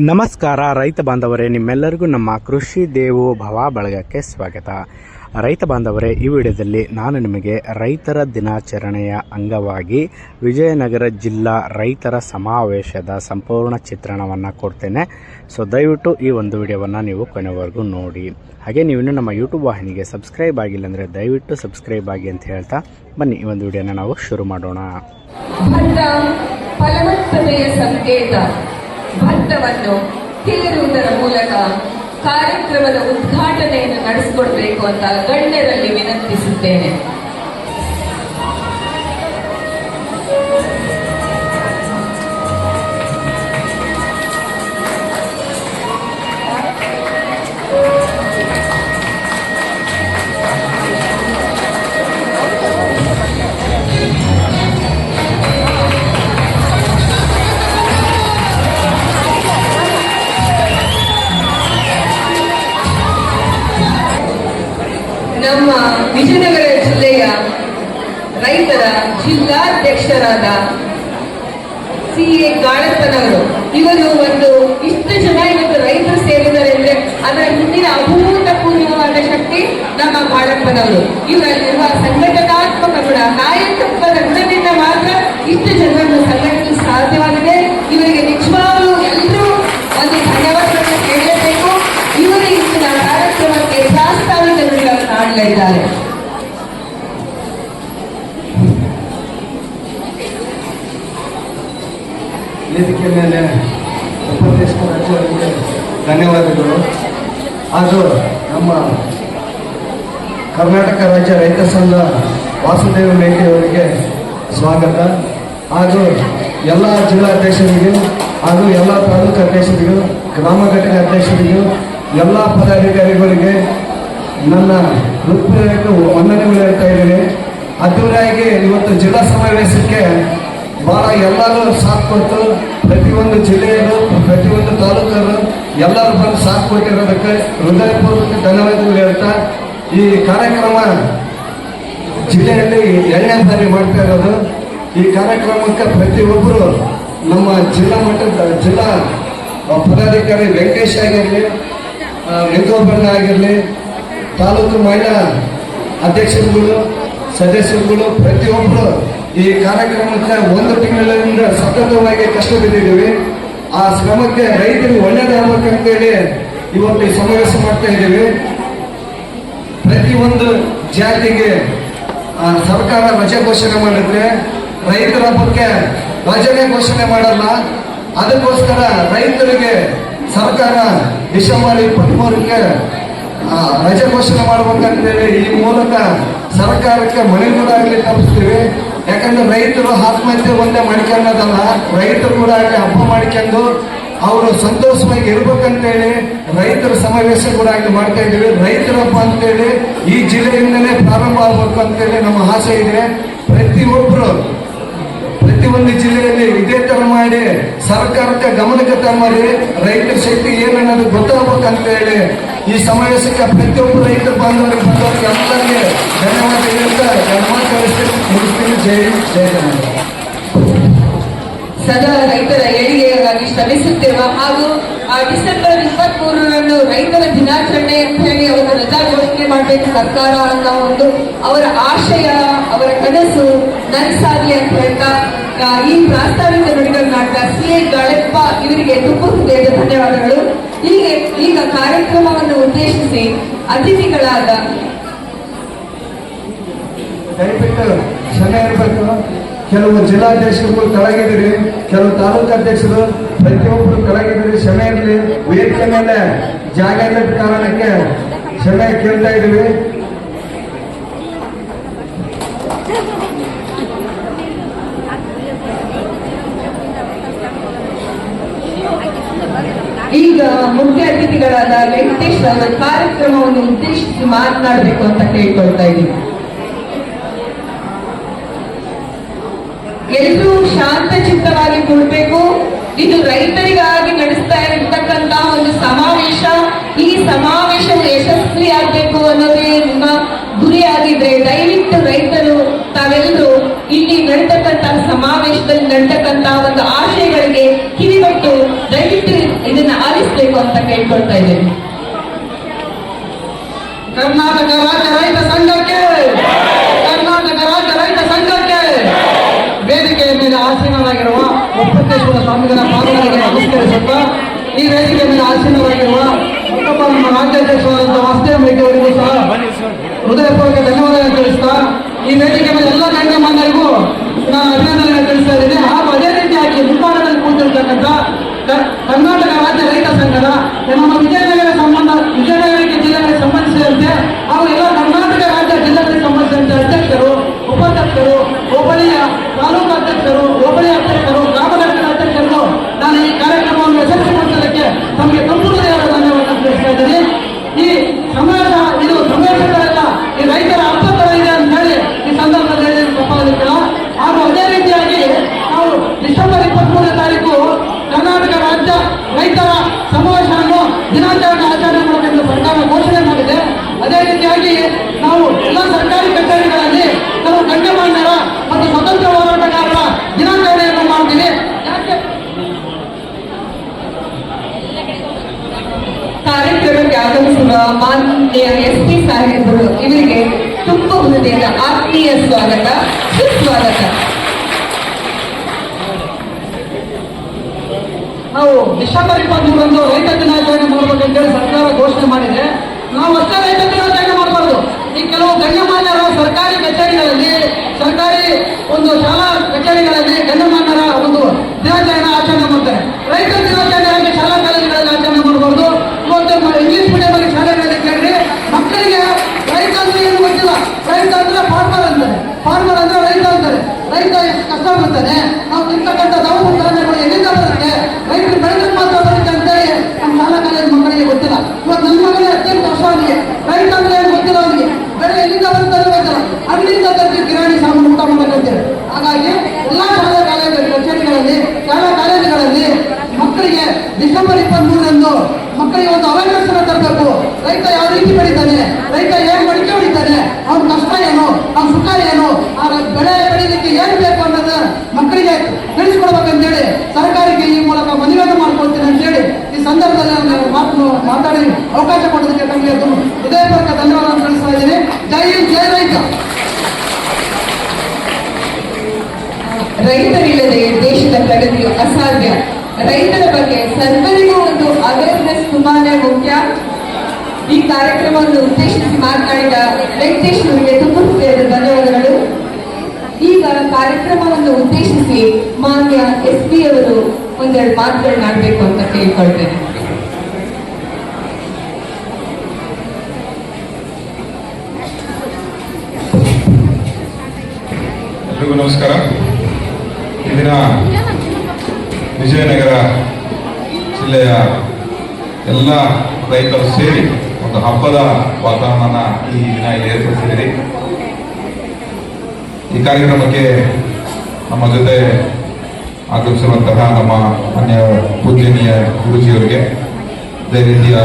ನಮಸ್ಕಾರ ರೈತ ಬಾಂಧವರೇ, ನಿಮ್ಮೆಲ್ಲರಿಗೂ ನಮ್ಮ ಕೃಷಿ ದೇವೋ ಭವ ಬಳಗಕ್ಕೆ ಸ್ವಾಗತ. ರೈತ ಬಾಂಧವರೇ, ಈ ವಿಡಿಯೋದಲ್ಲಿ ನಾನು ನಿಮಗೆ ರೈತರ ದಿನಾಚರಣೆಯ ಅಂಗವಾಗಿ ವಿಜಯನಗರ ಜಿಲ್ಲಾ ರೈತರ ಸಮಾವೇಶದ ಸಂಪೂರ್ಣ ಚಿತ್ರಣವನ್ನು ಕೊಡ್ತೇನೆ. ಸೊ ದಯವಿಟ್ಟು ಈ ಒಂದು ವಿಡಿಯೋವನ್ನು ನೀವು ಕೊನೆವರೆಗೂ ನೋಡಿ. ಹಾಗೆ ನೀವು ನಮ್ಮ ಯೂಟ್ಯೂಬ್ ವಾಹಿನಿಗೆ ಸಬ್ಸ್ಕ್ರೈಬ್ ಆಗಿಲ್ಲ ಅಂದರೆ ದಯವಿಟ್ಟು ಸಬ್ಸ್ಕ್ರೈಬ್ ಆಗಿ ಅಂತ ಹೇಳ್ತಾ ಬನ್ನಿ, ಈ ಒಂದು ವಿಡಿಯೋನ ನಾವು ಶುರು ಮಾಡೋಣ. ಭತ್ತವನ್ನು ಕೇರುವುದರ ಮೂಲಕ ಕಾರ್ಯಕ್ರಮದ ಉದ್ಘಾಟನೆಯನ್ನು ನಡೆಸಿಕೊಡ್ಬೇಕು ಅಂತ ಗಣ್ಯರಲ್ಲಿ ವಿನಂತಿಸುತ್ತೇನೆ. ನಮ್ಮ ವಿಜಯನಗರ ಜಿಲ್ಲೆಯ ರೈತರ ಜಿಲ್ಲಾಧ್ಯಕ್ಷರಾದ ಸಿ ಎ ಕಾಳಪ್ಪನವರು ಇವರು ಒಂದು ಇಷ್ಟು ಜನ ಇವತ್ತು ರೈತರು ಸೇರಿದ್ದಾರೆ ಅಂದ್ರೆ ಅದರ ಹಿಂದಿನ ಅಭೂತಪೂರ್ವವಾದ ಶಕ್ತಿ ನಮ್ಮ ಕಾಳಪ್ಪನವರು ಇವರಲ್ಲಿರುವ ಸಂಘಟನಾತ್ಮಕ ಗುಣ, ನಾಯಕತ್ವದ ಗುಣದಿಂದ ಮಾತ್ರ ಇಷ್ಟು ಜನರನ್ನು ಸಂಘಟಿಸಲು ಸಾಧ್ಯವಾಗಿದೆ. ಆಡಲಿದ್ದಾರೆ ವೇದಿಕೆ ಮೇಲೆ ಉಪದೇಶ ರಾಜ್ಯಗಳಿಗೆ ಧನ್ಯವಾದಗಳು. ಹಾಗೂ ನಮ್ಮ ಕರ್ನಾಟಕ ರಾಜ್ಯ ರೈತ ಸಂಘ ವಾಸುದೇವ ಮೇಟಿ ಅವರಿಗೆ ಸ್ವಾಗತ. ಹಾಗೂ ಎಲ್ಲ ಜಿಲ್ಲಾಧ್ಯಕ್ಷರಿಗೂ ಹಾಗೂ ಎಲ್ಲ ತಾಲೂಕು ಅಧ್ಯಕ್ಷರಿಗೂ, ಗ್ರಾಮ ಘಟಕ ಅಧ್ಯಕ್ಷರಿಗೂ, ಎಲ್ಲ ಪದಾಧಿಕಾರಿಗಳಿಗೆ ನನ್ನ ಹೃತ್ಪೂರ್ವಕ ವಂದನೆಗಳು ಹೇಳ್ತಾ ಇದ್ದೀನಿ ಅದ್ದೂರಿಯಾಗಿ ಇವತ್ತು ಜಿಲ್ಲಾ ಸಮಾವೇಶಕ್ಕೆ ಬಹಳ ಎಲ್ಲರೂ ಸಾಥ್ ಕೊಟ್ಟು ಪ್ರತಿಯೊಂದು ಜಿಲ್ಲೆಯಲ್ಲೂ ಪ್ರತಿಯೊಂದು ತಾಲೂಕಲ್ಲೂ ಎಲ್ಲರೂ ಬಂದು ಸಾಥ್ ಕೊಟ್ಟಿರೋದಕ್ಕೆ ಹೃದಯಪೂರ್ವಕ ಧನ್ಯವಾದಗಳು ಹೇಳ್ತಾ, ಈ ಕಾರ್ಯಕ್ರಮ ಜಿಲ್ಲೆಯಲ್ಲಿ ಎಣ್ಣೆ ಬಾರಿ ಮಾಡ್ತಾ ಇರೋದು. ಈ ಕಾರ್ಯಕ್ರಮಕ್ಕೆ ಪ್ರತಿಯೊಬ್ಬರು ನಮ್ಮ ಜಿಲ್ಲಾ ಮಟ್ಟದ ಜಿಲ್ಲಾ ಪದಾಧಿಕಾರಿ ವೆಂಕಟೇಶ್ ಆಗಿರಲಿ ವೆಂಕೋಬಣ್ಣ ಆಗಿರಲಿ ತಾಲೂಕು ಮಹಿಳಾ ಅಧ್ಯಕ್ಷರುಗಳು ಸದಸ್ಯರುಗಳು ಪ್ರತಿಯೊಬ್ಬರು ಈ ಕಾರ್ಯಕ್ರಮಕ್ಕೆ ಒಂದು ತಿಂಗಳಿಂದ ಸತತವಾಗಿ ಕಷ್ಟ ಬಿದ್ದಿದ್ದೀವಿ. ಆ ಶ್ರಮಕ್ಕೆ ರೈತರಿಗೆ ಒಳ್ಳೇದಾಗಬೇಕಂತೇಳಿ ಇವತ್ತು ಸಮಾವೇಶ ಮಾಡ್ತಾ ಇದ್ದೀವಿ. ಪ್ರತಿಯೊಂದು ಜಾತಿಗೆ ಸರ್ಕಾರ ರಜೆ ಘೋಷಣೆ ಮಾಡಿದ್ರೆ ರೈತರ ಬಗ್ಗೆ ರಜನೆ ಘೋಷಣೆ ಮಾಡಲ್ಲ. ಅದಕ್ಕೋಸ್ಕರ ರೈತರಿಗೆ ಸರ್ಕಾರ ಡಿಸೆಂಬರ್ ಇಪ್ಪತ್ಮೂರಕ್ಕೆ ಆ, ರಜೆ ಘೋಷಣೆ ಮಾಡ್ಬೇಕಂತೇಳಿ ಈ ಮೂಲಕ ಸರ್ಕಾರಕ್ಕೆ ಮನೆಗೂಡಾಗಲಿ ತಪ್ಪಿಸ್ತೀವಿ ಯಾಕಂದ್ರೆ ರೈತರು ಆತ್ಮಹತ್ಯೆ ಒಂದೇ ಮಾಡ್ಕೊಳ್ಳೋದಲ್ಲ ರೈತರು ಕೂಡ ಆಗಲಿ ಹಬ್ಬ ಮಾಡ್ಕೊಂಡು ಅವರು ಸಂತೋಷವಾಗಿ ಇರ್ಬೇಕಂತೇಳಿ ರೈತರ ಸಮಾವೇಶ ಕೂಡ ಆಗಲಿ ಮಾಡ್ತಾ ಇದ್ದೀವಿ. ರೈತರ ಹಬ್ಬ ಅಂತೇಳಿ ಈ ಜಿಲ್ಲೆಯಿಂದಲೇ ಪ್ರಾರಂಭ ಆಗ್ಬೇಕು ಅಂತೇಳಿ ನಮ್ಮ ಆಸೆ ಇದೆ. ಪ್ರತಿಯೊಬ್ಬರು ಪ್ರತಿಯೊಂದು ಜಿಲ್ಲೆಯಲ್ಲಿ ಇದೇ ತರ ಮಾಡಿ ಸರ್ಕಾರಕ್ಕೆ ಗಮನಕ್ಕೆ ಮಾಡಿ ರೈತರ ಶಕ್ತಿ ಏನನ್ನೋದು ಗೊತ್ತಾಗ್ಬೇಕಂತ ಹೇಳಿ ಈ ಸಮಾವೇಶಕ್ಕೆ ಪ್ರತಿಯೊಬ್ಬ ರೈತ ಬಾಂಧವರಿಗೆ ಬಂದವರಿಗೆ ಎಲ್ಲರಿಗೆ ಧನ್ಯವಾದ ಹೇಳ್ತಾ ಧನ್ಯವಾದ ಕಳಿಸ್ತೀನಿ. ಮುಗಿಸ್ತೀನಿ. ಜೈ ಜಯ ಸದಾ ರೈತರ ಏಳಿಗೆಗಾಗಿ ಶ್ರಮಿಸುತ್ತೇವ ಹಾಗೂ ಡಿಸೆಂಬರ್ ಇಪ್ಪತ್ತ್ ಮೂರರಂದು ರೈತರ ದಿನಾಚರಣೆ ಅಂತ ಹೇಳಿ ಅವರು ರಜಾ ಘೋಷಣೆ ಮಾಡಬೇಕು ಸರ್ಕಾರ ಅನ್ನೋ ಒಂದು ಅವರ ಆಶಯ, ಅವರ ಕನಸು ನನಸಾಗಿ ಅಂತ ಹೇಳ್ತಾ ಈ ಪ್ರಾಸ್ತಾವಿಕ ನುಡಿಗಳನ್ನ ಸಿ ಎ ಗಾಳಪ್ಪ ಇವರಿಗೆ ತುಂಬ ಹೃದಯದ ಧನ್ಯವಾದಗಳು. ಈಗ ಈಗ ಕಾರ್ಯಕ್ರಮವನ್ನು ಉದ್ದೇಶಿಸಿ ಅತಿಥಿಗಳಾದ ದಯವಿಟ್ಟು ಕ್ಷಮೆ ಇರಬೇಕು ಕೆಲವು ಜಿಲ್ಲಾಧ್ಯಕ್ಷರುಗಳು ಕೆಳಗಿದ್ದೀರಿ ಕೆಲವು ತಾಲೂಕು ಅಧ್ಯಕ್ಷರು, ಪ್ರತಿಯೊಬ್ಬರು ಕೆಳಗಿದ್ದೀರಿ ಕ್ಷಮೆ ಇರಲಿ. ವೇದಿಕೆ ಮೇಲೆ ಜಾಗ ಇಲ್ಲದ ಕಾರಣಕ್ಕೆ ಕ್ಷಮೆ ಕೇಳ್ತಾ ಇದ್ದೀವಿ ಈಗ ಮುಖ್ಯ ಅತಿಥಿಗಳಾದ ವೆಂಕಟೇಶ್ ಅವರ ಕಾರ್ಯಕ್ರಮವನ್ನು ಉದ್ದೇಶಿಸಿ ಮಾತನಾಡಬೇಕು ಅಂತ ಕೇಳ್ಕೊಳ್ತಾ ಇದ್ದೀನಿ. ಎಲ್ಲರೂ ಶಾಂತ ಚಿತ್ತವಾಗಿ ಕೊಡ್ಬೇಕು. ಇದು ರೈತರಿಗಾಗಿ ನಡೆಸ್ತಾ ಇರತಕ್ಕಂತಹ ಒಂದು ಸಮಾವೇಶ. ಈ ಸಮಾವೇಶವು ಯಶಸ್ವಿಯಾಗಬೇಕು ಅನ್ನೋದೇ ನಿಮ್ಮ ಗುರಿಯಾಗಿದ್ರೆ ದಯವಿಟ್ಟು ರೈತರು ತಾವೆಲ್ಲರೂ ಇಲ್ಲಿ ನಡೀತಕ್ಕಂತ ಸಮಾವೇಶದಲ್ಲಿ ನಡೀತಕ್ಕಂತ ಒಂದು ಆಶಯಗಳಿಗೆ ಕಿವಿಗೊಟ್ಟು ಅಂತ ಕೇಳ್ಕೊಳ್ತಾ ಇದ್ದೇನೆ. ಕರ್ನಾಟಕ ರಾಜ್ಯ ರೈತ ಸಂಘಕ್ಕೆ, ಕರ್ನಾಟಕ ರಾಜ್ಯ ರೈತ ಸಂಘಕ್ಕೆ ವೇದಿಕೆಯ ಮೇಲೆ ಆಸೀನರಾಗಿರುವ ಒಪ್ಪತ್ತೇಶ್ವರ ಸ್ವಾಮಿಗಳ ಪಾದಗಳಿಗೆ ನಮಸ್ಕರಿಸುತ್ತಾ ಈ ವೇದಿಕೆಯ ಮೇಲೆ ಆಸೀನರಾಗಿರುವ ನಮ್ಮ ರಾಜ್ಯಾಧ್ಯಕ್ಷರಾದಂತಹ ವಾಸುದೇವ ರೆಡ್ಡಿ ಸಹ ಹೃದಯಪೂರ್ವಕ ಧನ್ಯವಾದಗಳನ್ನು ತಿಳಿಸ್ತಾ ಈ ವೇದಿಕೆ ಮೇಲೆ ಎಲ್ಲ ಗಣ್ಯಮಾನ್ಯರಿಗೂ ನಾನು ಅಭಿನಂದನೆ ತಿಳಿಸ್ತಾ ಇದ್ದೀನಿ. ಕ- ಕರ್ನಾಟಕ ರಾಜ್ಯ ರೈತ ಸಂಘದ ನಮ್ಮ ವಿಜಯನಗರ ಸಂಬಂಧ, ವಿಜಯನಗರಕ್ಕೆ ಜಿಲ್ಲೆಗೆ ಸಂಬಂಧಿಸಿದಂತೆ ಹಾಗೂ ಎಲ್ಲ ಕರ್ನಾಟಕ ರಾಜ್ಯ ಜಿಲ್ಲೆಗಳಿಗೆ ಸಂಬಂಧಿಸಿದಂತೆ ಅಧ್ಯಕ್ಷರು, ಉಪಾಧ್ಯಕ್ಷರು, ಹೋಬಳಿಯ ತಾಲೂಕು ಅಧ್ಯಕ್ಷರು ಹೋಬಳಿ ಅಧ್ಯಕ್ಷರು, ಗ್ರಾಮ ಘಟಕದ ಅಧ್ಯಕ್ಷರು ನಾನು ಈ ಕಾರ್ಯಕ್ರಮವನ್ನು ಯಶಸ್ವಿಗೊಳಿಸಲಿಕ್ಕೆ ತಮಗೆ ಸಂಪೂರ್ಣವಾದ ಧನ್ಯವಾದ ತಿಳಿಸ್ತಾ ಇದ್ದೀನಿ ಈ ಸಮಾಜ ಇದು ಸಮಾಜದಲ್ಲ ಈ ರೈತರ ಹಬ್ಬ ತರ ಇದೆ ಅಂತ ಹೇಳಿ ಈ ಸಂದರ್ಭದಲ್ಲಿ ಹೇಳಿ ತಪ್ಪಾಗಲಿಕ್ಕಿಲ್ಲ ಹಾಗೂ ಅದೇ ರೀತಿಯಾಗಿ ನಾವು ಡಿಸೆಂಬರ್ ಇಪ್ಪತ್ಮೂರನೇ ತಾರೀಕು ಕರ್ನಾಟಕ ರಾಜ್ಯ ರೈತರ ಸಮಾವೇಶವನ್ನು ದಿನಾಂಕವನ್ನು ಆಚರಣೆ ಮಾಡಬೇಕೆಂದು ಸರ್ಕಾರ ಘೋಷಣೆ ಮಾಡಿದೆ ಅದೇ ರೀತಿಯಾಗಿ ನಾವು ಎಲ್ಲ ಸರ್ಕಾರಿ ಕಚೇರಿಗಳಲ್ಲಿ ನಾವು ಗಣ್ಯಮಾನ್ಯರ ಮತ್ತು ಸ್ವತಂತ್ರ ಹೋರಾಟಗಾರರ ದಿನಾಚರಣೆಯನ್ನು ಮಾಡ್ತೀವಿ ಯಾಕೆ ಕಾರ್ಯಕ್ರಮಕ್ಕೆ ಆಗಮಿಸಿರುವ ಮಾನ್ಯ ಎಸ್ ಪಿ ಸಾಹೇಬರು ಇವರಿಗೆ ತುಂಬ ಹೃದಯದ ಆತ್ಮೀಯ ಸ್ವಾಗತ ಸುಸ್ವಾಗತ ನಾವು ಡಿಸೆಂಬರ್ ಇಪ್ಪತ್ಮೂರರಂದು ರೈತ ದಿನಾಚರಣೆ ಮಾಡಬೇಕು ಅಂತೇಳಿ ಸರ್ಕಾರ ಘೋಷಣೆ ಮಾಡಿದೆ ನಾವು ಅಷ್ಟೇ ರೈತ ತ್ಯಾಗ ಮಾಡಬಾರ್ದು. ಈ ಕೆಲವು ಗಣ್ಯಮಾನ್ಯರ ಸರ್ಕಾರಿ ಕಚೇರಿಗಳಲ್ಲಿ, ಸರ್ಕಾರಿ ಒಂದು ಶಾಲಾ ಕಚೇರಿಗಳಲ್ಲಿ ಗಣ್ಯಮಾನ್ಯರ ಒಂದು ದಿನಾಚರಣೆ ಆಚರಣೆ ಮಾಡ್ತಾರೆ. ರೈತ ದಿನಾಚರಣೆ ಶಾಲಾ ಕಾಲೇಜುಗಳಲ್ಲಿ ಆಚರಣೆ ಮಾಡಬಾರ್ದು. ಇವತ್ತು ಇಂಗ್ಲೀಷ್ ಮೀಡಿಯಂ ಶಾಲೆಗಳಲ್ಲಿ ಕೇಳಿ ಮಕ್ಕಳಿಗೆ ರೈತ ಅಂದ್ರೆ ಏನು ಗೊತ್ತಿಲ್ಲ. ರೈತ ಅಂದ್ರೆ ಫಾರ್ಮರ್ ಅಂತಾರೆ. ಫಾರ್ಮರ್ ಅಂದ್ರೆ ರೈತ ಅಂತಾರೆ. ರೈತ ಎಷ್ಟು ಕಷ್ಟ ಬರ್ತಾನೆ ನಾವು ತಿಂತಕ್ಕಂಥ ದವಸ ಎಲ್ಲಿಂದ ಬರುತ್ತೆ ರೈತರು ಬೆಳೆದ್ರೆ ಮಾತ್ರ ಬರುತ್ತೆ ಅಂತೇಳಿ ನಮ್ಮ ಶಾಲಾ ಕಾಲೇಜು ಮಕ್ಕಳಿಗೆ ಗೊತ್ತಿಲ್ಲ ಇವತ್ತು ನನ್ನ ಮಗನೇ ಹದಿನೆಂಟು ವರ್ಷ ಅವನಿಗೆ ರೈತ ಅಂದ್ರೆ ಏನು ಗೊತ್ತಿಲ್ಲ ಅವನಿಗೆ ಬೆಳೆ ಎಲ್ಲಿಂದ ಬರುತ್ತೆ ಅಂತ ಗೊತ್ತಿಲ್ಲ ಅಲ್ಲಿಂದ ತರ್ತೀವಿ ಕಿರಾಣಿ ಸಾಮಾನು ಊಟ ಮಾಡಬೇಕಂತೇಳಿ ಹಾಗಾಗಿ ಎಲ್ಲಾ ಶಾಲಾ ಕಾಲೇಜು ಕಚೇರಿಗಳಲ್ಲಿ ಶಾಲಾ ಕಾಲೇಜುಗಳಲ್ಲಿ ಮಕ್ಕಳಿಗೆ ಡಿಸೆಂಬರ್ ಇಪ್ಪತ್ತ್ ಮೂರರಂದು ಮಕ್ಕಳಿಗೆ ಒಂದು ಅವೇರ್ನೆಸ್ ಅನ್ನು ತರಬೇಕು. ರೈತ ಯಾವ ರೀತಿ ಬೆಳೀತಾನೆ? ರೈತ ಏನ್ ಮಡಿಕೆ ಹೊಡಿತಾನೆ? ಅವ್ರ ಕಷ್ಟ ಏನು? ಅವ್ರ ಸುಖ ಏನು? ಆ ಬೆಳೆ ಬೆಳೀಲಿಕ್ಕೆ ಏನ್ ಬೇಕು ಅನ್ನೋದು ಮಕ್ಕಳಿಗೆ ತಿಳಿಸ್ಕೊಡ್ಬೇಕಂತೇಳಿ ಸರ್ಕಾರಕ್ಕೆ ಈ ಮೂಲಕ ಮನವಿಯನ್ನು ಮಾಡ್ಕೊಳ್ತೀನಿ ಅಂತೇಳಿ ಈ ಸಂದರ್ಭದಲ್ಲಿ ನಾನು ಮಾತು ಮಾತಾಡಿ ಅವಕಾಶ ಕೊಡೋದಕ್ಕೆ ತಮಗೆ ಹೃದಯಪೂರ್ವಕ ಧನ್ಯವಾದ ತಿಳಿಸ್ತಾ ಇದ್ದೀನಿ. ಜೈ ಜೈ ರೈತ. ರೈತರಿಲ್ಲದೆ ದೇಶದ ಅಸಾಧ್ಯ. ರೈತರ ಬಗ್ಗೆ ಸರ್ವರಿಗೂ ಒಂದು ಅವೇರ್ನೆಸ್ ತುಂಬಾನೇ ಮುಖ್ಯ. ಈ ಕಾರ್ಯಕ್ರಮವನ್ನು ಉದ್ದೇಶಿಸಿ ಮಾತನಾಡಿದ ವೆಂಕಟೇಶ್ ಅವರಿಗೆ ತುಂಬ ಹೃದಯದ ಧನ್ಯವಾದಗಳು. ಈಗ ಕಾರ್ಯಕ್ರಮವನ್ನು ಉದ್ದೇಶಿಸಿ ಮಾನ್ಯ ಎಸ್ ಪಿ ಅವರು ಒಂದೆರಡು ಮಾತುಗಳನ್ನಾಡಬೇಕು ಅಂತ ಕೇಳ್ಕೊಳ್ತೇನೆ. ನಮಸ್ಕಾರ. ಈ ದಿನ ವಿಜಯನಗರ ಜಿಲ್ಲೆಯ ಎಲ್ಲ ರೈತರು ಸೇರಿ ಒಂದು ಹಬ್ಬದ ವಾತಾವರಣ ಈ ದಿನ ಏರ್ಪಡಿಸಿದ್ದೀರಿ. ಈ ಕಾರ್ಯಕ್ರಮಕ್ಕೆ ನಮ್ಮ ಜೊತೆ ಆಗಮಿಸಿರುವಂತಹ ನಮ್ಮ ಮಾನ್ಯ ಪೂಜನೀಯ ಗುರುಜಿಯವರಿಗೆ, ಅದೇ ರೀತಿಯ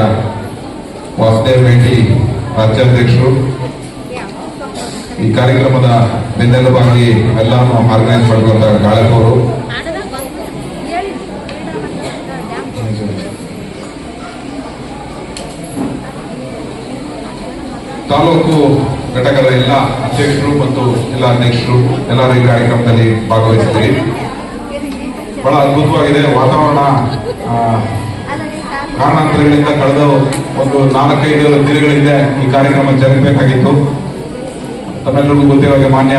ವಾಸುದೇವ್ ರೆಡ್ಡಿ ರಾಜ್ಯಾಧ್ಯಕ್ಷರು, ಈ ಕಾರ್ಯಕ್ರಮದ ಬೆನ್ನೆಲುಬಾಗಿ ಎಲ್ಲಾನು ಆರ್ಗನೈಸ್ ಮಾಡಿರುವಂತಹ ಗಾಳಪ್ ತಾಲೂಕು ಘಟಕದ ಎಲ್ಲ ಅಧ್ಯಕ್ಷರು ಮತ್ತು ಎಲ್ಲ ಅಧ್ಯಕ್ಷರು ಎಲ್ಲರೂ ಈ ಕಾರ್ಯಕ್ರಮದಲ್ಲಿ ಭಾಗವಹಿಸಿದ್ದೀರಿ. ಬಹಳ ಅದ್ಭುತವಾಗಿದೆ ವಾತಾವರಣ ಕಾರಣಾಂತರಗಳಿಂದ ಕಳೆದ ಒಂದು ನಾಲ್ಕೈದು ದಿನಗಳಿಂದ ಈ ಕಾರ್ಯಕ್ರಮ ಜರುಗಬೇಕಾಗಿತ್ತು. ತಮ್ಮೆಲ್ಲರಿಗೂ ಗೊತ್ತಿರೋ ಮಾನ್ಯ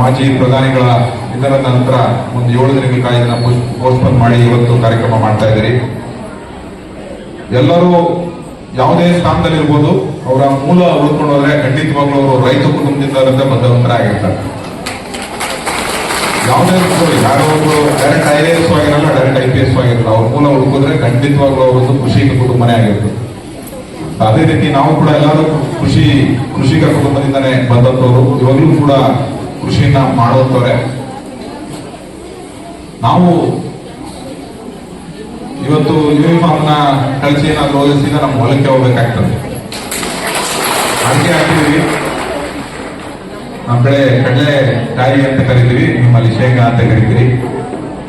ಮಾಜಿ ಪ್ರಧಾನಿಗಳ ಇದರ ನಂತರ ಒಂದು ಏಳು ದಿನಗಳ ಕಾಯ್ದನ್ನ ಪೋಸ್ಟ್ಪೋನ್ ಮಾಡಿ ಇವತ್ತು ಕಾರ್ಯಕ್ರಮ ಮಾಡ್ತಾ ಇದ್ದೀರಿ. ಎಲ್ಲರೂ ಯಾವುದೇ ಸ್ಥಾನದಲ್ಲಿ ಇರ್ಬೋದು, ಅವರ ಮೂಲ ಉಳ್ಕೊಂಡು ಹೋದ್ರೆ ಖಂಡಿತವಾಗ್ಲೂ ಅವರು ರೈತ ಕುಟುಂಬದಿಂದ ಬದ್ಧವಂತರಾಗಿರ್ತಾರೆ ಯಾವುದೇ ಯಾರೋ ಒಬ್ರು ಡೈರೆಕ್ಟ್ ಐ ಎ ಎಸ್ ಆಗಿರಲ್ಲ ಡೈರೆಕ್ಟ್ ಐ ಪಿ ಎಸ್ ಆಗಿರಲ್ಲ, ಅವ್ರ ಮೂಲ ಉಳ್ಕೋದ್ರೆ ಖಂಡಿತವಾಗ್ಲೂ ಅವರೊಂದು ಕೃಷಿ ಕುಟುಂಬನೇ ಆಗಿರ್ತದೆ ಅದೇ ರೀತಿ ನಾವು ಕೂಡ ಎಲ್ಲರೂ ಕೃಷಿ ಕೃಷಿಕ ಕುಟುಂಬದಿಂದನೇ ಬಂದಂತವರು ಇವಾಗಲೂ ಕೂಡ ಕೃಷಿಯನ್ನ ಮಾಡುವಂತವ್ರೆ ನಾವು ಇವತ್ತು ಯೂನಿಫಾರ್ಮ್ನ ಕಳಿಸಿ ಏನಾದ್ರು ಓದಿಸಿದ ನಮ್ಮ ಹೊಲಕ್ಕೆ ಹೋಗ್ಬೇಕಾಗ್ತದೆ. ಅಡಿಕೆ ಹಾಕಿದೀವಿ ನಮ್ಮ ಬೆಳೆ ಕಡಲೆ ಕಾಯಿ ಅಂತ ಕರಿತೀವಿ. ನಿಮ್ಮಲ್ಲಿ ಶೇಂಗಾ ಅಂತ ಕರಿತೀರಿ.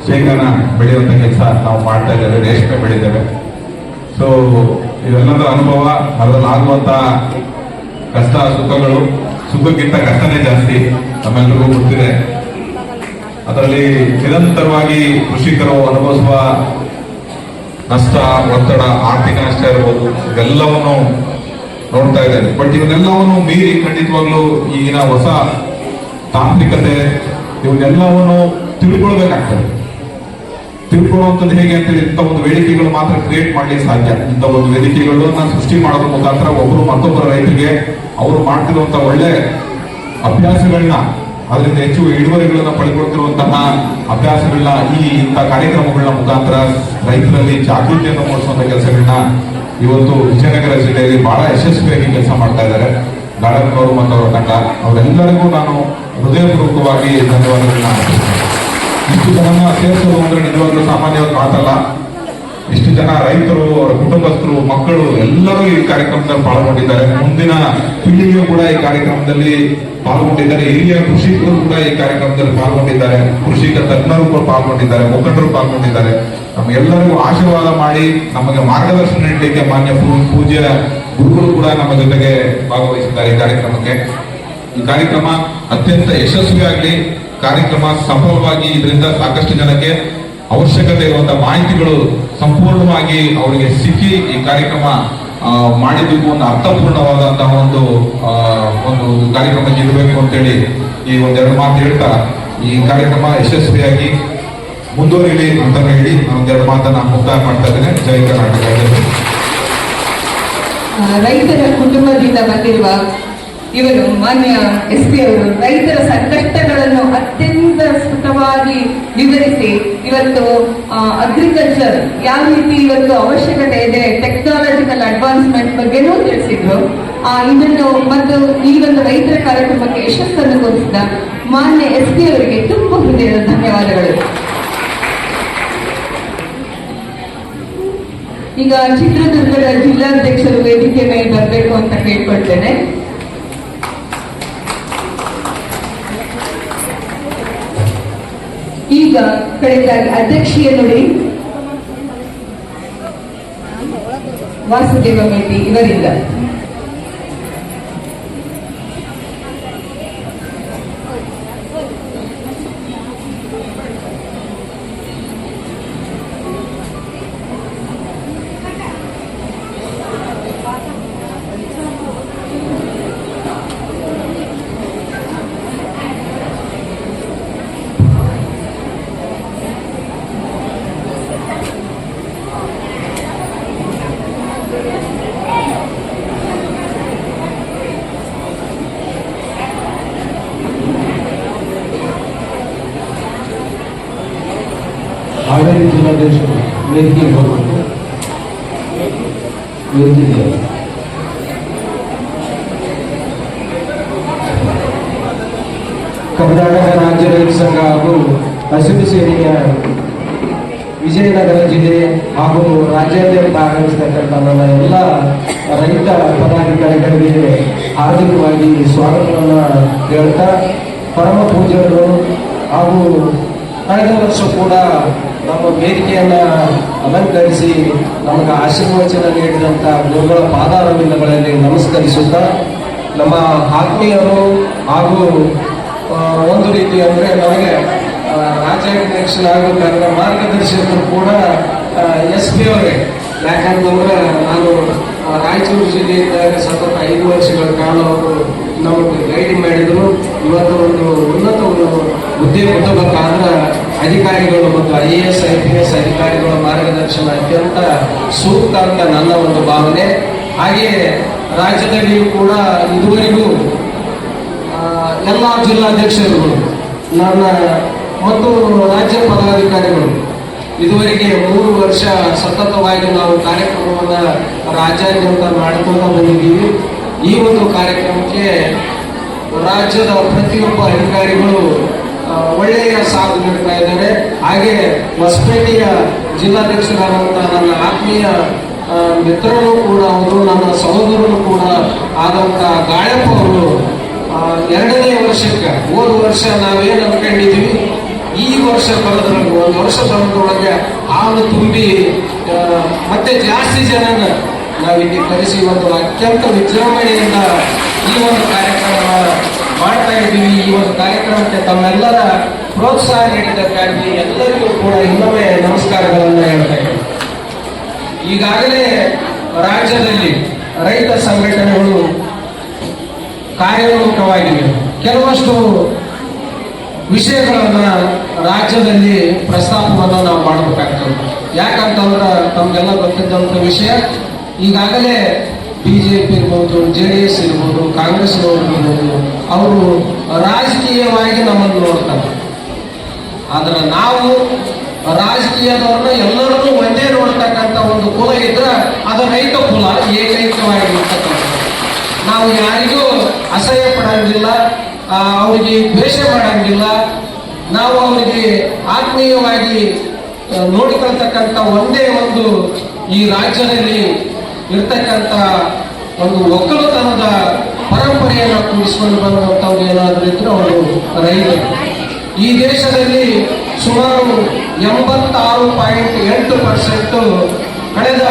ಶೇಂಗಾನ ಬೆಳೆಯುವಂತ ಕೆಲಸ ನಾವು ಮಾಡ್ತಾ ಇದ್ದೇವೆ. ರೇಷ್ಮೆ ಬೆಳಿತೇವೆ ಸೊ ಇವೆಲ್ಲದರ ಅನುಭವ ಅದರಲ್ಲಿ ಆಗುವಂತ ಕಷ್ಟ, ಸುಖಗಳು, ಸುಖಕ್ಕಿಂತ ಕಷ್ಟನೇ ಜಾಸ್ತಿ ನಮ್ಮೆಲ್ಲರಿಗೂ ಗೊತ್ತಿದೆ. ಅದರಲ್ಲಿ ನಿರಂತರವಾಗಿ ಕೃಷಿಕರು ಅನುಭವಿಸುವ ನಷ್ಟ, ಒತ್ತಡ, ಆರ್ಥಿಕ ನಷ್ಟ ಇರ್ಬೋದು. ಇವೆಲ್ಲವನ್ನು ನೋಡ್ತಾ ಇದ್ದಾರೆ. ಬಟ್ ಇವನ್ನೆಲ್ಲವನ್ನು ಮೀರಿ ಖಂಡಿತವಾಗ್ಲೂ ಈಗಿನ ಹೊಸ ತಾಂತ್ರಿಕತೆ, ಇವನ್ನೆಲ್ಲವನ್ನು ತಿಳ್ಕೊಳ್ಬೇಕಾಗ್ತದೆ. ತಿಳ್ಕೊಳ್ಳುವಂಥದ್ದು ಹೇಗೆ ಅಂತೇಳಿ ಇಂಥ ಒಂದು ವೇದಿಕೆಗಳು ಮಾತ್ರ ಕ್ರಿಯೇಟ್ ಮಾಡಲಿಕ್ಕೆ ಸಾಧ್ಯ. ಇಂಥ ಒಂದು ವೇದಿಕೆಗಳನ್ನ ಸೃಷ್ಟಿ ಮಾಡೋದ್ರ ಮುಖಾಂತರ ಒಬ್ಬರು ಮತ್ತೊಬ್ಬರ ರೈತರಿಗೆ ಅವರು ಮಾಡ್ತಿರುವಂತ ಒಳ್ಳೆ ಅಭ್ಯಾಸಗಳನ್ನ ಅದರಿಂದ ಹೆಚ್ಚು ಇಳುವರಿಗಳನ್ನು ಪಡ್ಕೊಳ್ತಿರುವಂತಹ ಅಭ್ಯಾಸಗಳನ್ನ ಈ ಇಂಥ ಕಾರ್ಯಕ್ರಮಗಳನ್ನ ಮುಖಾಂತರ ರೈತರಲ್ಲಿ ಜಾಗೃತಿಯನ್ನು ಮೂಡಿಸುವಂತಹ ಕೆಲಸಗಳನ್ನ ಇವತ್ತು ವಿಜಯನಗರ ಜಿಲ್ಲೆಯಲ್ಲಿ ಬಹಳ ಯಶಸ್ವಿಯಾಗಿ ಕೆಲಸ ಮಾಡ್ತಾ ಇದ್ದಾರೆ. ಗಾರ್ಡನ್ ಅವರು ಮತ್ತು ಅವರ ತಂಡ, ಅವರೆಲ್ಲರಿಗೂ ನಾನು ಹೃದಯಪೂರ್ವಕವಾಗಿ ಧನ್ಯವಾದಗಳನ್ನ ಇಷ್ಟು ಜನ ಸೇರಿಸೋದು ಅಂದ್ರೆ ನಿಜವಾಗ್ಲೂ ಸಾಮಾನ್ಯವಾಗಿ ಮಾತಲ್ಲ. ಇಷ್ಟು ಜನ ರೈತರು, ಅವರ ಕುಟುಂಬಸ್ಥರು, ಮಕ್ಕಳು ಎಲ್ಲರೂ ಈ ಕಾರ್ಯಕ್ರಮದಲ್ಲಿ ಪಾಲ್ಗೊಂಡಿದ್ದಾರೆ. ಮುಂದಿನ ಪೀಳಿಗೆಯು ಕೂಡ ಈ ಕಾರ್ಯಕ್ರಮದಲ್ಲಿ ಪಾಲ್ಗೊಂಡಿದ್ದಾರೆ. ಹಿರಿಯ ಕೃಷಿಕರು ಕೂಡ ಈ ಕಾರ್ಯಕ್ರಮದಲ್ಲಿ ಪಾಲ್ಗೊಂಡಿದ್ದಾರೆ. ಕೃಷಿಕ ತಜ್ಞರು ಕೂಡ ಪಾಲ್ಗೊಂಡಿದ್ದಾರೆ. ಮುಖಂಡರು ಪಾಲ್ಗೊಂಡಿದ್ದಾರೆ. ನಮಗೆಲ್ಲರಿಗೂ ಆಶೀರ್ವಾದ ಮಾಡಿ ನಮಗೆ ಮಾರ್ಗದರ್ಶನ ನೀಡಲಿಕ್ಕೆ ಮಾನ್ಯ ಪೂಜ್ಯ ಗುರುಗಳು ಕೂಡ ನಮ್ಮ ಜೊತೆಗೆ ಭಾಗವಹಿಸಿದ್ದಾರೆ ಈ ಕಾರ್ಯಕ್ರಮಕ್ಕೆ. ಈ ಕಾರ್ಯಕ್ರಮ ಅತ್ಯಂತ ಯಶಸ್ವಿಯಾಗಲಿ, ಕಾರ್ಯಕ್ರಮ ಸಫಲವಾಗಿ ಇದರಿಂದ ಸಾಕಷ್ಟು ಜನಕ್ಕೆ ಅವಶ್ಯಕತೆ ಇರುವಂತಹ ಮಾಹಿತಿಗಳು ಸಂಪೂರ್ಣವಾಗಿ ಅವರಿಗೆ ಸಿಕ್ಕಿ ಈ ಕಾರ್ಯಕ್ರಮ ಮಾಡಿದ್ದಕ್ಕೂ ಒಂದು ಅರ್ಥಪೂರ್ಣವಾದಂತಹ ಒಂದು ಒಂದು ಕಾರ್ಯಕ್ರಮ ಇರಬೇಕು ಅಂತೇಳಿ ಈ ಒಂದೆರಡು ಮಾತು ಹೇಳ್ತಾ, ಈ ಕಾರ್ಯಕ್ರಮ ಯಶಸ್ವಿಯಾಗಿ ಮುಂದುವರಿಲಿ ಅಂತ ಹೇಳಿ ಒಂದೆರಡು ಮಾತನ್ನ ಮುಕ್ತಾಯ ಮಾಡ್ತಾ ಇದ್ದೇನೆ. ಜೈ ಕರ್ನಾಟಕ. ರೈತರ ಕುಟುಂಬದಿಂದ ಬಂದಿರುವ ಇವರು ಮಾನ್ಯ ಎಸ್ ಪಿ ಅವರು, ರೈತರ ಸಂಕಷ್ಟಗಳನ್ನು ಇವತ್ತು ಅಗ್ರಿಕಲ್ಚರ್ ಯಾವ ರೀತಿ ಇವತ್ತು ಅವಶ್ಯಕತೆ ಇದೆ ಟೆಕ್ನಾಲಜಿಕಲ್ ಅಡ್ವಾನ್ಸ್ಮೆಂಟ್ ಬಗ್ಗೆನೂ ತಿಳಿಸಿದ್ರು. ಆ, ಇದನ್ನು ಮತ್ತು ಈ ಒಂದು ರೈತರ ಕಾರ್ಯಕ್ರಮಕ್ಕೆ ಯಶಸ್ಸನ್ನು ತೋರಿಸಿದ ಮಾನ್ಯ ಎಸ್ ಪಿ ಅವರಿಗೆ ತುಂಬಾ ಹೃದಯದ ಧನ್ಯವಾದಗಳು. ಈಗ ಚಿತ್ರದುರ್ಗದ ಜಿಲ್ಲಾಧ್ಯಕ್ಷರು ವೇದಿಕೆ ಮೇಲೆ ಬರಬೇಕು ಅಂತ ಕೇಳ್ಕೊಳ್ತೇನೆ. ಈಗ ಕಡೆದಾಗಿ ಅಧ್ಯಕ್ಷೀಯ ನುಡಿ ವಾಸುದೇವ ಮೇಟಿ ಇವರಿಂದ ಆಡಳಿತ ಜಿಲ್ಲಾಧ್ಯಕ್ಷರು ವೇದಿಕೆಗೆ ಹೋಗಬೇಕು. ಕರ್ನಾಟಕ ರಾಜ್ಯ ರೈತ ಸಂಘ ಹಾಗೂ ಹಸಿರು ಸೇನೆಯ ವಿಜಯನಗರ ಜಿಲ್ಲೆ ಹಾಗೂ ರಾಜ್ಯಾದ್ಯಂತ ಆಗಮಿಸ್ತಕ್ಕಂಥ ನನ್ನ ಎಲ್ಲ ರೈತ ಪದಾಧಿಕಾರಿಗಳಿಗೆ ಹಾರ್ದಿಕವಾಗಿ ಸ್ವಾಗತವನ್ನು ಹೇಳ್ತಾ, ಪರಮ ಪೂಜ್ಯರು ಹಾಗೂ ಕಳೆದ ವರ್ಷ ಕೂಡ ನಮ್ಮ ವೇದಿಕೆಯನ್ನ ಅಲಂಕರಿಸಿ ನಮಗೆ ಆಶೀರ್ವಚನ ನೀಡಿದಂಥ ಗುರುಗಳ ಪಾದಾರವಿಂದಗಳಲ್ಲಿ ನಮಸ್ಕರಿಸುತ್ತಾ, ನಮ್ಮ ಆತ್ಮೀಯರು ಹಾಗೂ ಒಂದು ರೀತಿ ಅಂದರೆ ನನಗೆ ಹಾಗೂ ಕಾರಣ ಮಾರ್ಗದರ್ಶಕರು ಕೂಡ ಎಸ್ ಪಿ ಅವರೇ. ಯಾಕಂತಂದ್ರೆ ನಾನು ರಾಯಚೂರು ಜಿಲ್ಲೆಯಿಂದ ಸತತ ಐದು ವರ್ಷಗಳ ಕಾಲ ಅವರು ನಮಗೆ ಗೈಡ್ ಮಾಡಿದ್ರು. ಇವತ್ತು ಒಂದು ಉನ್ನತ ಒಂದು ಹುದ್ದೆ ಮುಟ್ಟಬೇಕಾದ್ರೆ ಅಧಿಕಾರಿಗಳು ಮತ್ತು I A S, I P S ಅಧಿಕಾರಿಗಳ ಮಾರ್ಗದರ್ಶನ ಅತ್ಯಂತ ಸೂಕ್ತ ಅಂತ ನನ್ನ ಒಂದು ಭಾವನೆ. ಹಾಗೆಯೇ ರಾಜ್ಯದಲ್ಲಿಯೂ ಕೂಡ ಇದುವರೆಗೂ ಎಲ್ಲ ಜಿಲ್ಲಾಧ್ಯಕ್ಷರುಗಳು, ನನ್ನ ಮತ್ತು ರಾಜ್ಯ ಪದಾಧಿಕಾರಿಗಳು, ಇದುವರೆಗೆ ಮೂರು ವರ್ಷ ಸತತವಾಗಿ ನಾವು ಕಾರ್ಯಕ್ರಮವನ್ನು ರಾಜ್ಯಾದ್ಯಂತ ಮಾಡಿಕೊಂಡು ಬಂದಿದ್ದೀವಿ. ಈ ಒಂದು ಕಾರ್ಯಕ್ರಮಕ್ಕೆ ರಾಜ್ಯದ ಪ್ರತಿಯೊಬ್ಬ ಅಧಿಕಾರಿಗಳು ಒಳ್ಳೆಯ ಸಾಥ್ ನೀಡ್ತಾ ಇದ್ದಾರೆ. ಹಾಗೆ ಹೊಸಪೇಟೆಯ ಜಿಲ್ಲಾಧ್ಯಕ್ಷರಾದಂತಹ ನನ್ನ ಆತ್ಮೀಯ ಮಿತ್ರರು ಕೂಡ ಅವರು, ನನ್ನ ಸಹೋದರರು ಕೂಡ ಆದಂತಹ ಗಾಯಪ್ಪ ಅವರು ಎರಡನೇ ವರ್ಷಕ್ಕೆ, ಹೋದ ವರ್ಷ ನಾವೇನು ಅನ್ಕೊಂಡಿದ್ದೀವಿ ಈ ವರ್ಷ ಬರೋದ್ರಲ್ಲಿ ಒಂದು ವರ್ಷ ಬರೋದ್ರೊಳಗೆ ಹಾಲು ತುಂಬಿ ಮತ್ತೆ ಜಾಸ್ತಿ ಜನನ ನಾವಿಲ್ಲಿ ಕರೆಸಿ ಒಂದು ಅತ್ಯಂತ ವಿಜೃಂಭಣೆಯಿಂದ ಈ ಒಂದು ಕಾರ್ಯಕ್ರಮ ಮಾಡ್ತಾ ಇದ್ದೀವಿ. ಈ ಒಂದು ಕಾರ್ಯಕ್ರಮಕ್ಕೆ ತಮ್ಮೆಲ್ಲರ ಪ್ರೋತ್ಸಾಹ ನೀಡಿದ್ದಕ್ಕಾಗಿ ಎಲ್ಲರಿಗೂ ಕೂಡ ಇನ್ನೊಮ್ಮೆ ನಮಸ್ಕಾರಗಳನ್ನು ಹೇಳ್ತಾ ಇದ್ದೀನಿ. ಈಗಾಗಲೇ ರಾಜ್ಯದಲ್ಲಿ ರೈತ ಸಂಘಟನೆಗಳು ಕಾರ್ಯೋನ್ಮುಖವಾಗಿವೆ. ಕೆಲವಷ್ಟು ವಿಷಯಗಳನ್ನ ರಾಜ್ಯದಲ್ಲಿ ಪ್ರಸ್ತಾಪವನ್ನು ನಾವು ಮಾಡಬೇಕಾಗ್ತದೆ. ಯಾಕಂತಂದ್ರೆ ತಮಗೆಲ್ಲ ಗೊತ್ತಿದ್ದಂಥ ವಿಷಯ, ಈಗಾಗಲೇ ಬಿಜೆಪಿ ಇರ್ಬೋದು, ಜೆ ಡಿ ಎಸ್ ಇರ್ಬೋದು, ಕಾಂಗ್ರೆಸ್ ಇರ್ಬೋದು, ಅವರು ರಾಜಕೀಯವಾಗಿ ನಮ್ಮನ್ನು ನೋಡ್ತಾರೆ. ಆದ್ರೆ ನಾವು ರಾಜಕೀಯದವ್ರನ್ನ ಎಲ್ಲರನ್ನೂ ಒಂದೇ ನೋಡ್ತಕ್ಕಂಥ ಒಂದು ಕುಲ ಇದ್ರೆ ಅದು ರೈತ ಕುಲ ಏಕೈಕವಾಗಿರ್ತಕ್ಕಂಥ ನಾವು ಯಾರಿಗೂ ಅಸಹ್ಯ ಪಡಂಗಿಲ್ಲ ಅವರಿಗೆ ದ್ವೇಷ ಮಾಡಂಗಿಲ್ಲ. ನಾವು ಅವರಿಗೆ ಆತ್ಮೀಯವಾಗಿ ನೋಡಿಕೊಳ್ತಕ್ಕಂಥ ಒಂದೇ ಒಂದು ಈ ರಾಜ್ಯದಲ್ಲಿ ಇರ್ತಕ್ಕಂಥ ಒಂದು ಒಕ್ಕಲುತನದ ಪರಂಪರೆಯನ್ನು ಕೂಡಿಸಿಕೊಂಡು ಬರುವಂಥವ್ರು ಏನಾದರೂ ಇದ್ರೆ ಅವರು ರೈತರು. ಈ ದೇಶದಲ್ಲಿ ಸುಮಾರು ಎಂಬತ್ತಾರು ಪಾಯಿಂಟ್ ಎಂಟು ಪರ್ಸೆಂಟ್ ಕಳೆದ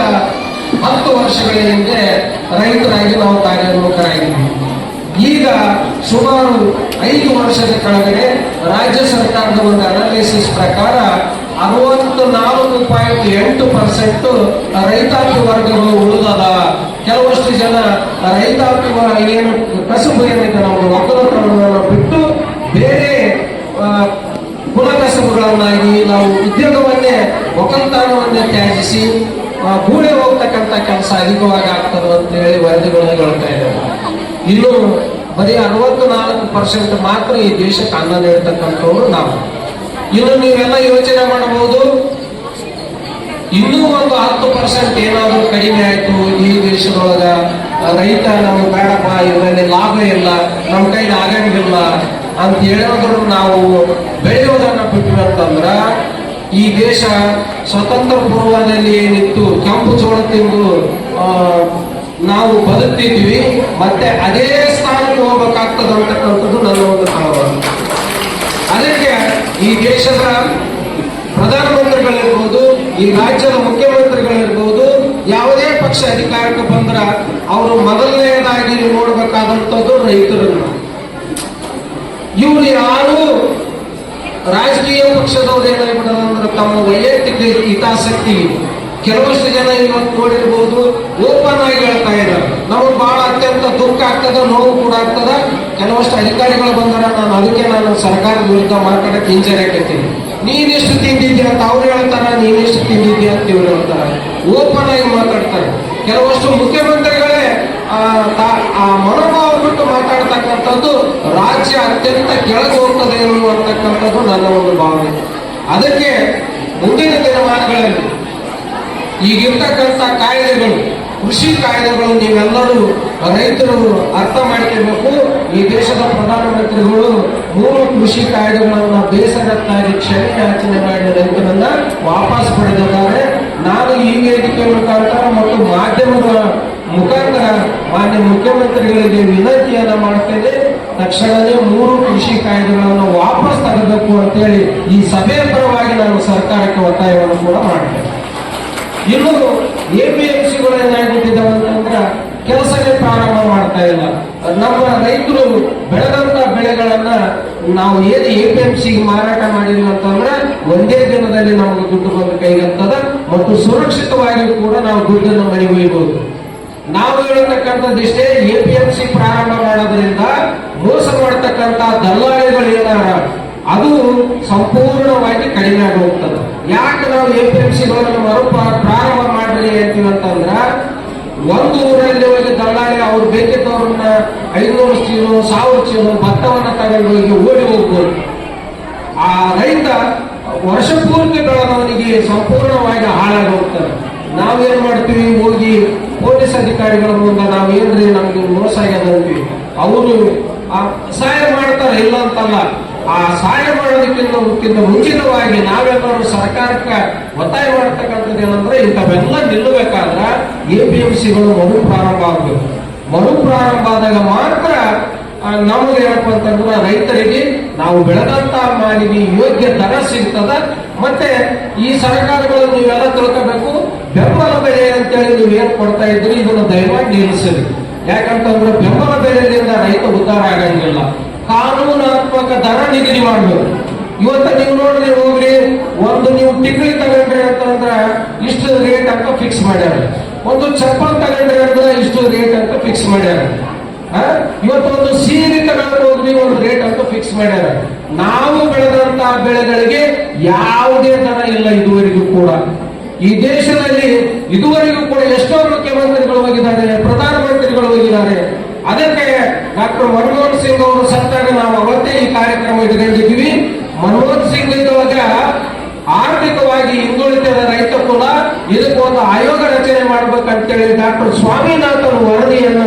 ಹತ್ತು ವರ್ಷಗಳ ಹಿಂದೆ ರೈತರಾಗಿ ನಾವು ಕಾರ್ಯೋನ್ಮುಖರಾಗಿದ್ದೀವಿ ಈಗ ಸುಮಾರು ಐದು ವರ್ಷದ ಕೆಳಗಡೆ ರಾಜ್ಯ ಸರ್ಕಾರದ ಒಂದು ಅನಾಲಿಸಿಸ್ ಪ್ರಕಾರ ಅರವತ್ತು ನಾಲ್ಕು ಪಾಯಿಂಟ್ ಎಂಟು ಪರ್ಸೆಂಟ್ ರೈತಾಪಿ ವರ್ಗಗಳು ಉಳಿದದ. ಕೆಲವಷ್ಟು ಜನ ರೈತಾಪಿ ಏನು ಕಸುಬು ಏನಿದೆ ನಾವು ಒಕ್ಕಲತನವನ್ನು ಬಿಟ್ಟು ಬೇರೆ ಕುಲ ಕಸುಬುಗಳನ್ನಾಗಿ ನಾವು ಉದ್ಯೋಗವನ್ನೇ, ಒಕ್ಕಲತನವನ್ನೇ ತ್ಯಾಜಿಸಿ ಗೂಳೆ ಹೋಗ್ತಕ್ಕಂಥ ಕೆಲಸ ಅಧಿಕವಾಗಿ ಆಗ್ತದೆ ಅಂತ ಹೇಳಿ ವರದಿಗಳನ್ನು ಹೇಳ್ತಾ ಇದ್ದೇವೆ ಇನ್ನು ಬರೀ ಅರವತ್ತು ನಾಲ್ಕು ಪರ್ಸೆಂಟ್ ಮಾತ್ರ ಈ ದೇಶಕ್ಕೆ ಅನ್ನ ನೀಡ್ತಕ್ಕಂಥವ್ರು ನಾವು. ಇನ್ನು ನೀವೆಲ್ಲ ಯೋಚನೆ ಮಾಡಬಹುದು. ಇನ್ನೂ ಒಂದು ಹತ್ತು ಪರ್ಸೆಂಟ್ ಏನಾದರೂ ಕಡಿಮೆ ಆಯ್ತು ಈ ದೇಶದೊಳಗ, ರೈತ ನಾವು ಬೇಡಪ್ಪ, ಇದರಲ್ಲಿ ಲಾಭ ಇಲ್ಲ ನಮ್ಮ ಕೈಲಿ ಆಗಂಗಿಲ್ಲ ಅಂತ ಹೇಳಿದ್ರು ನಾವು ಬೆಳೆಯೋದನ್ನ ಬಿಟ್ವಿ ಅಂತಂದ್ರ ಈ ದೇಶ ಸ್ವತಂತ್ರ ಪೂರ್ವದಲ್ಲಿ ಏನಿತ್ತು, ಕೆಂಪು ಚೋಳ ತಿಂದು ನಾವು ಬದುಕ್ತಿದ್ವಿ, ಮತ್ತೆ ಅದೇ ಸ್ಥಾನಕ್ಕೆ ಹೋಗ್ಬೇಕಾಗ್ತದೆ ಅಂತಕ್ಕಂಥದ್ದು ನನ್ನ ಒಂದು ಕಳವಳ ಅದಕ್ಕೆ ಈ ದೇಶದ ಪ್ರಧಾನಮಂತ್ರಿಗಳಿರ್ಬೋದು ಈ ರಾಜ್ಯದ ಮುಖ್ಯಮಂತ್ರಿಗಳಿರ್ಬೋದು ಯಾವುದೇ ಪಕ್ಷ ಅಧಿಕಾರಕ್ಕೆ ಬಂದ್ರ ಅವರು ಮೊದಲನೆಯದಾಗಿ ನೋಡಬೇಕಾದಂಥದ್ದು ರೈತರನ್ನು. ಇವರು ಯಾರು ರಾಜಕೀಯ ಪಕ್ಷದವ್ರು ಏನಾಗ್ಬಿಡೋದು ಅಂದ್ರೆ ತಮ್ಮ ವೈಯಕ್ತಿಕ ಹಿತಾಸಕ್ತಿ ಕೆಲವಷ್ಟು ಜನ ಇವತ್ತು ನೋಡಿರ್ಬೋದು ಓಪನ್ ಆಗಿ ಹೇಳ್ತಾ ಇದ್ದಾರೆ. ನಮಗೆ ಬಹಳ ಅತ್ಯಂತ ದುಃಖ ಆಗ್ತದ, ನೋವು ಕೂಡ ಆಗ್ತದ. ಕೆಲವಷ್ಟು ಅಧಿಕಾರಿಗಳು ಬಂದಾರ, ನಾನು ಅದಕ್ಕೆ ನಾನು ಸರ್ಕಾರದ ವಿರುದ್ಧ ಮಾತಾಡಕ್ಕೆ ಹಿಂಜರಿಯಾಕತ್ತೀನಿ ನೀನೆಷ್ಟು ತಿಂದಿದ್ಯಾ ಅಂತ ಅವ್ರು ಹೇಳ್ತಾರ ನೀನೆಷ್ಟು ತಿಂದಿದ್ಯಾ ಅಂತ ಇವ್ರು ಹೇಳ್ತಾರ. ಓಪನ್ ಆಗಿ ಮಾತಾಡ್ತಾರೆ. ಕೆಲವಷ್ಟು ಮುಖ್ಯಮಂತ್ರಿಗಳೇ, ಆ ಮನೋಭಾವ ಬಿಟ್ಟು ಮಾತಾಡ್ತಕ್ಕಂಥದ್ದು ರಾಜ್ಯ ಅತ್ಯಂತ ಕೆಳಗೆ ಹೋಗ್ತದೆ ಅನ್ನುವಂತಕ್ಕಂಥದ್ದು ನನ್ನ ಒಂದು ಭಾವನೆ. ಅದಕ್ಕೆ ಮುಂದಿನ ದಿನಮಾನಗಳಲ್ಲಿ ಈಗಿರ್ತಕ್ಕಂಥ ಕಾಯ್ದೆಗಳು, ಕೃಷಿ ಕಾಯ್ದೆಗಳು ನೀವೆಲ್ಲರೂ ರೈತರು ಅರ್ಥ ಮಾಡಿಕೊಳ್ಬೇಕು. ಈ ದೇಶದ ಪ್ರಧಾನಮಂತ್ರಿಗಳು ಮೂರು ಕೃಷಿ ಕಾಯ್ದೆಗಳನ್ನ ಬೇಸರತ್ತಾಗಿ ಕ್ಷಮೆ ಯಾಚನೆ ಮಾಡಿ ರೈತರನ್ನ ವಾಪಸ್ ಪಡೆದಿದ್ದಾರೆ. ನಾನು ಈ ವೇದಿಕೆ ಮುಖಾಂತರ ಮತ್ತು ಮಾಧ್ಯಮದ ಮುಖಾಂತರ ಮಾನ್ಯ ಮುಖ್ಯಮಂತ್ರಿಗಳಿಗೆ ವಿನಂತಿಯನ್ನ ಮಾಡ್ತೇನೆ. ತಕ್ಷಣವೇ ಮೂರು ಕೃಷಿ ಕಾಯ್ದೆಗಳನ್ನು ವಾಪಸ್ ತಗಬೇಕು ಅಂತೇಳಿ ಈ ಸಭೆಯ ಪರವಾಗಿ ನಾನು ಸರ್ಕಾರಕ್ಕೆ ಒತ್ತಾಯವನ್ನು ಕೂಡ ಮಾಡ್ತೇನೆ. ಇನ್ನು ಎ ಪಿ ಎಂ ಅಂತಂದ್ರೆ ಕೆಲಸಕ್ಕೆ ಪ್ರಾರಂಭ ಮಾಡ್ತಾ ಇಲ್ಲ. ನಮ್ಮ ರೈತರು ಬೆಳೆದಂತ ಬೆಳೆಗಳನ್ನ ನಾವು ಏನು ಎ ಪಿ ಎಂ ಸಿಗೆ ಮಾರಾಟ ಮಾಡಿಲ್ಲ ಅಂತಂದ್ರೆ ಒಂದೇ ದಿನದಲ್ಲಿ ನಮಗೆ ದುಡ್ಡು ಬಂದು ಕೈಗಂತದ ಮತ್ತು ಸುರಕ್ಷಿತವಾಗಿ ಕೂಡ ನಾವು ದುಡ್ಡನ್ನು ಮನೆ ಒಯ್ಯಬಹುದು ನಾವು ಹೇಳತಕ್ಕಂಥದ್ದಿಷ್ಟೇ ಎ ಪಿ ಎಂ ಸಿ ಪ್ರಾರಂಭ ಮಾಡೋದ್ರಿಂದ ಮೋಸ ಮಾಡತಕ್ಕಂತ ದಲ್ಲಾಳಿಗಳು ಏನಾರ, ಅದು ಸಂಪೂರ್ಣವಾಗಿ ಕಡಿಮೆ ಆಗೋಗ್ತದೆ. ಯಾಕೆ ನಾವು ಎ ಪಿ ಎಂ ಸಿ ಮರು ಪ್ರಾ- ಪ್ರಾರಂಭ ಮಾಡ್ರಿ ಅಂತಂದ್ರ ಒಂದು ಊರಲ್ಲಿ ಹೋಗಿ ದಲ್ಲಾಳಿ ಅವ್ರು ಬೇಕಿದ್ದವ್ರನ್ನ ಐನೂರು ಚೀಲು, ಸಾವಿರ ಚೀಲು ಭತ್ತವನ್ನ ತಗೊಂಡು ಹೋಗಿ ಓಡಿ ಹೋಗ್ಬೋದು. ಆ ರೈತ ವರ್ಷ ಪೂರ್ತಿ ಬೆಳೆದವನಿಗೆ ಸಂಪೂರ್ಣವಾಗಿ ಹಾಳಾಗಿ ಹೋಗ್ತಾರೆ ನಾವೇನ್ ಮಾಡ್ತೀವಿ? ಹೋಗಿ ಪೊಲೀಸ್ ಅಧಿಕಾರಿಗಳ ಮುಂದೆ ನಾವೇನ್ರಿ ನಮ್ಗೆ ಮೋಸ ಆಗ್ಯದ ಅಂತೀವಿ ಅವರು ಸಹಾಯ ಮಾಡ್ತಾರೆ ಇಲ್ಲ ಅಂತಲ್ಲ. ಆ ಸಹಾಯ ಮಾಡೋದಕ್ಕಿಂತ ಮುಖ್ಯಕ್ಕಿಂತ ಮುಂಚಿತವಾಗಿ ನಾವೆಲ್ಲರೂ ಸರ್ಕಾರಕ್ಕೆ ಒತ್ತಾಯ ಮಾಡ್ತಕ್ಕಂಥದ್ದು ಏನಂದ್ರೆ ಇಂಥವೆಲ್ಲ ನಿಲ್ಲಬೇಕಾದ್ರೆ ಎ ಪಿ ಎಂ ಸಿಗಳು ಮರು ಪ್ರಾರಂಭ ಆಗಬೇಕು. ಮರು ಪ್ರಾರಂಭ ಆದಾಗ ಮಾತ್ರ ನಮಗೆ ಏನಪ್ಪ ಅಂತಂದ್ರೆ ರೈತರಿಗೆ ನಾವು ಬೆಳೆದಂತ ಮಾಲಿಗೆ ಯೋಗ್ಯ ದರ ಸಿಗ್ತದ. ಮತ್ತೆ ಈ ಸರ್ಕಾರಗಳು ನೀವೆಲ್ಲ ತಿಳ್ಕೋಬೇಕು, ಬೆಂಬಲ ಬೆಲೆ ಅಂತೇಳಿ ನೀವು ಏನ್ ಕೊಡ್ತಾ ಇದ್ರಿ ಇದನ್ನು ದಯಮಾಡಿ ನಿಲ್ಲಿಸಬೇಕು. ಯಾಕಂತಂದ್ರೆ ಬೆಂಬಲ ಬೆಲೆಯಿಂದ ರೈತ ಉದ್ಧಾರ ಆಗಂಗಿಲ್ಲ. ಕಾನೂನಾತ್ಮಕ ದರ ನಿಗದಿ ಮಾಡಬೇಕು ಇವತ್ತು ನೀವು ನೋಡ್ರಿ, ಹೋಗ್ರಿ, ಒಂದು ನೀವು ಟಿಕ್ಲಿ ತಗೊಂಡ್ರೆ ಅಂತಂದ್ರ ಇಷ್ಟು ರೇಟ್ ಅಂತ ಫಿಕ್ಸ್ ಮಾಡ್ಯಾರ. ಒಂದು ಚಪ್ಪಲ್ ತಗೊಂಡ್ರೆ ಅಂದ್ರೆ ಇಷ್ಟು ರೇಟ್ ಅಂತ ಫಿಕ್ಸ್ ಮಾಡ್ಯಾರ. ಆ? ಇವತ್ತು ಒಂದು ಸೀರೆ ತಗೊಂಡು ಹೋಗ್ರಿ, ಒಂದು ರೇಟ್ ಅಂತ ಫಿಕ್ಸ್ ಮಾಡ್ಯಾರ. ನಾವು ಬೆಳೆದಂತ ಬೆಳೆಗಳಿಗೆ ಯಾವುದೇ ತರ ಇಲ್ಲ ಇದುವರೆಗೂ ಕೂಡ. ಈ ದೇಶದಲ್ಲಿ ಇದುವರೆಗೂ ಕೂಡ ಎಷ್ಟೋ ಮುಖ್ಯಮಂತ್ರಿಗಳು ಹೋಗಿದ್ದಾರೆ, ಪ್ರಧಾನಮಂತ್ರಿಗಳು ಹೋಗಿದ್ದಾರೆ. ಅದಕ್ಕೆ ಡಾಕ್ಟರ್ ಮನಮೋಹನ್ ಸಿಂಗ್ ಅವರು ಈ ಕಾರ್ಯಕ್ರಮ ಇಟ್ಕೊಂಡಿದ್ದೀವಿ ಮನಮೋಹನ್ ಸಿಂಗ್ ಇದ್ದಾಗ ಆರ್ಥಿಕವಾಗಿ ಹಿಂದುಳಿದ ರೈತ ಕುಲ ಇದಕ್ಕೊಂದು ಆಯೋಗ ರಚನೆ ಮಾಡ್ಬೇಕಂತೇಳಿ ಡಾಕ್ಟರ್ ಸ್ವಾಮಿನಾಥನ್ ವರದಿಯನ್ನ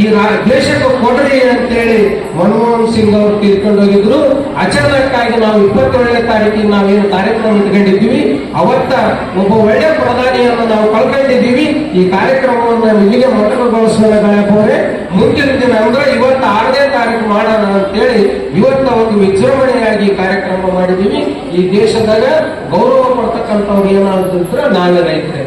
ಈ ದೇಶಕ್ಕೆ ಕೊಡ್ರಿ ಅಂತೇಳಿ ಮನಮೋಹನ್ ಸಿಂಗ್ ಅವರು ತೀರ್ಕೊಂಡು ಹೋಗಿದ್ರು. ಅಚಾನಕ್ ಆಗಿ ನಾವು ಇಪ್ಪತ್ತೇಳನೇ ತಾರೀಕಿಗೆ ನಾವೇನು ಕಾರ್ಯಕ್ರಮ ಇಟ್ಕೊಂಡಿದ್ದೀವಿ. ಅವತ್ತ ಒಬ್ಬ ಒಳ್ಳೆ ಪ್ರಧಾನಿಯನ್ನು ನಾವು ಕಳ್ಕೊಂಡಿದ್ದೀವಿ. ಈ ಕಾರ್ಯಕ್ರಮವನ್ನು ಇಲ್ಲಿಗೆ ಮೊಟಕುಗೊಳಿಸೋಣ ಗಳಪವರೇ ಮುಂದಿನ ದಿನ ಅಂದ್ರೆ ಇವತ್ತು ಆರನೇ ತಾರೀಕು ಮಾಡೋಣ ಅಂತೇಳಿ ಇವತ್ತ ಒಂದು ವಿಜೃಂಭಣೆಯಾಗಿ ಕಾರ್ಯಕ್ರಮ ಮಾಡಿದೀವಿ ಈ ದೇಶದಾಗ ಗೌರವ ಪಡ್ತಕ್ಕಂಥವ್ರು ಏನಾದ್ರು ನಾವೇ ರೈತರೇ.